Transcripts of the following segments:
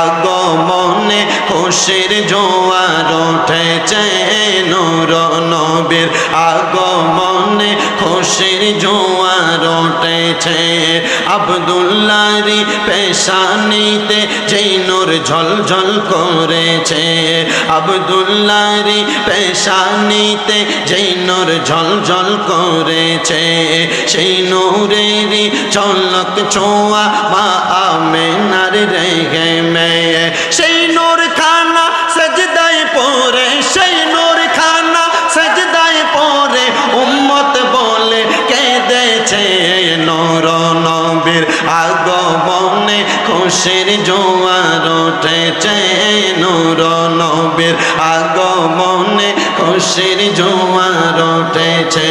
আগমনে খুশির জোয়ার উঠেছে নূর নবীর আগমনে খুশির জোয়ার উঠেছে। আবদুল্লারি পেশানিতে যেই নূর ঝলঝল করেছে। আবদুল্লারি পেশানিতে যেই নূর ঝলঝল করেছে। সেই নূরেরই চলক ছোঁয়া মা আমেনার রেগে মেয়ে। সেই নূর খানা সজদাই পরে সেই নূর খানা সজদাই পরে উম্মত বলে কেঁদেছে নূর নবীর আগমনে। খুশির জোয়ার উঠেছে নূর নবীর আগমনে। খুশির জোয়ার উঠেছে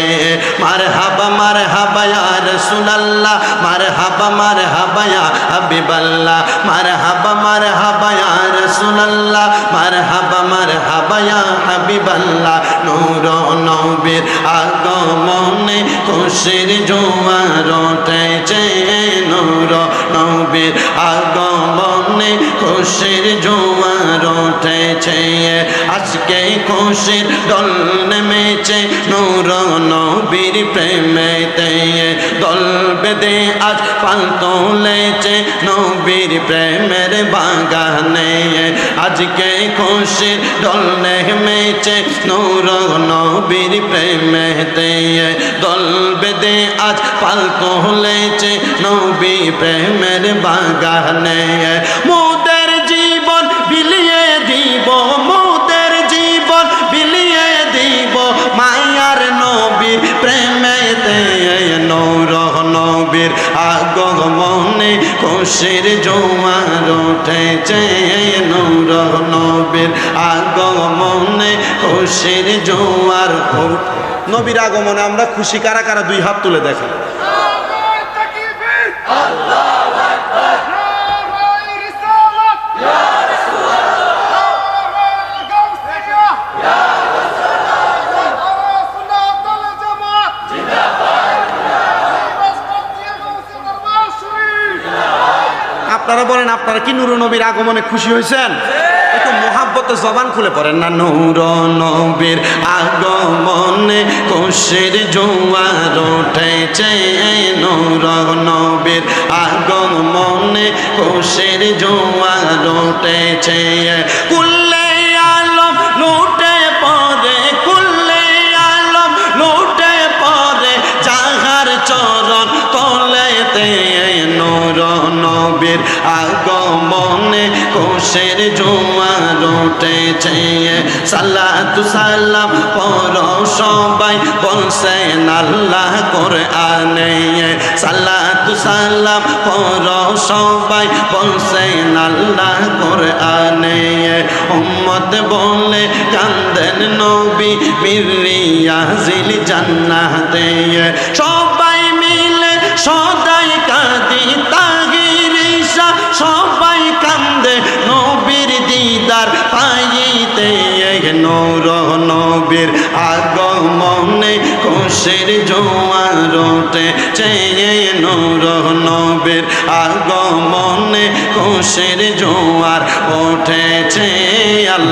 হাবা মার হাবায়া রসুলাল্লাহ মার হাবা মার হাবায়া হাবিবাল্লাহ মার হাবা মার হাবায়া রসুলাল্লাহ মার হাবা মার হাবায়া হাবিবাল্লাহ। নূর নবীর আগমনে খুশির জোয়ার উঠেছে খুশির জোয়ার উঠেছে। আজকে খুশির দল নেমেছে নূর নবীর প্রেমেতে। দল বেদে আজ পাল তোলেছে নবীর প্রেমের বাগানে। আজকে খুশির দল নেমেছে নূর নবীর প্রেমেতে। দল বেদে আজ পাল তোলেছে নবী প্রেমের বাগানে। মোদের খুশির জোয়ার উঠেছে নৌর নবীর আগমনে। খুশির জোয়ার নবীর আগমনে আমরা খুশি কারা কারা? দুই হাত তুলে দেখেন। আপনারা বলেন, আপনারা কি নুর নবীর আগমনে খুশি হয়েছেন? একটু মহাব্বত জবান খুলে পড়েন না নূর নবীর আগমনে কোষের জোয়ার উঠেছে নূর নবীর আগমনে কোষের জোয়ার উঠেছে। জোয়ার উঠেছে সালাতু সালাম পর সবাই বলছেন আল্লাহ করে আনে সালাতু সালাম পর সবাই বলছেন আল্লাহ করে আনে উম্মত বলে কান্দেন নবী মিরিয়া জিল জান্নাতে। সবাই মিলে সদাই কাঁদি নৌর নবীর আগমনে খুশির জোয়ার ওঠে চেয়ে নৌর নবীর আগমনে খুশির জোয়ার ওঠেছে আল্লাহ